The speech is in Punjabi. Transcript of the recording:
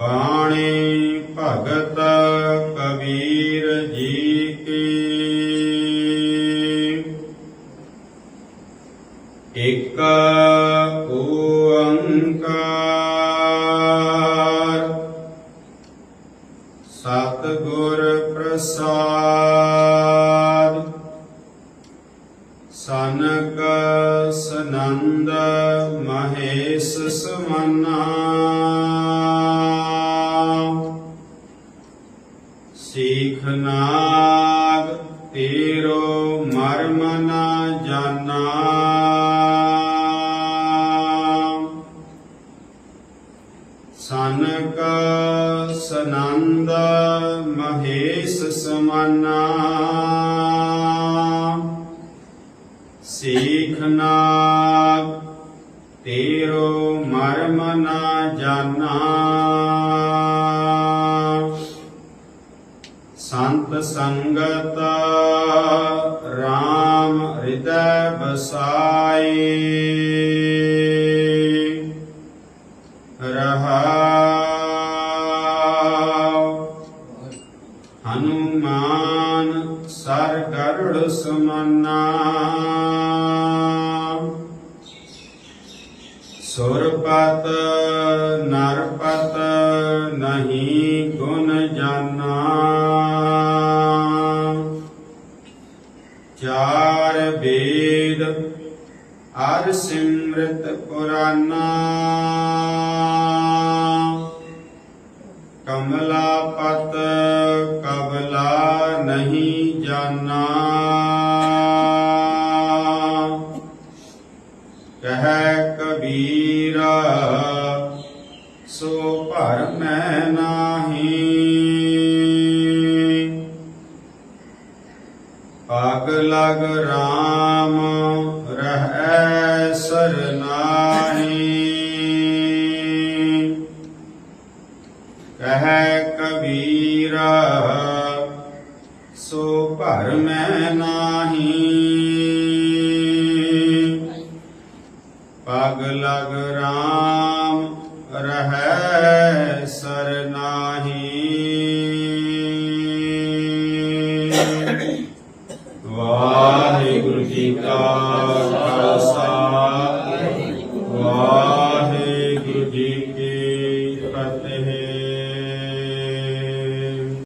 ਬਾਣੀ ਭਗਤ ਕਬੀਰ ਜੀ ਕੀ। ਇਕ ਓੰਕਾਰ। ਸਤਿਗੁਰ ਪ੍ਰਸਾਦ। ਸਨਕ ਸਨੰਦ ਮਹੇਸ਼ ਸਮਨਾ। ਸੀਖ ਨਾਗ ਤੇਰੋ ਮਰਮ ਨ ਜਾਣਾ। ਸਨਕ ਸਨੰਦ ਮਹੇਸ਼ ਸਮਨਾ। ਸੀਖ ਨਾਗ ਤੇਰੋ ਮਰਮ ਨਾ ਜਾਣਾ। ਸੰਤ ਸੰਗਤ RAM ਹਿਰਦੈ ਬਸਾਈ ਰਹਾਉ ਹਨੂਮਾਨ ਸਰ ਗਰੜ ਸਮਨਾ। ਸੁਰਪਤ ਨਰਪਤ ਨਹੀਂ ਗੁਣ ਜਾਨਾ। ਚਾਰ ਵੇਦ ਸਿਮਰਤ ਪੁਰਾਨਾ। ਕਮਲਾ ਪਤ ਕਬਲਾ ਨਹੀਂ ਜਾਨਾ। ਕਹਿ ਕਬੀਰਾ ਸੋ ਭਰ ਮੈਂ ਪਗ ਲਗ RAM ਰਹਿ ਸਰਨਾਹੀ। ਕਹਿ ਕਬੀਰਾ, ਸੋ ਭਰ ਮੈਂ ਨਾਹੀ। ਪਗ ਲਗ RAM ਰਹਿ ਵਾਹਿਗੁਰੂ ਜੀ ਕਾ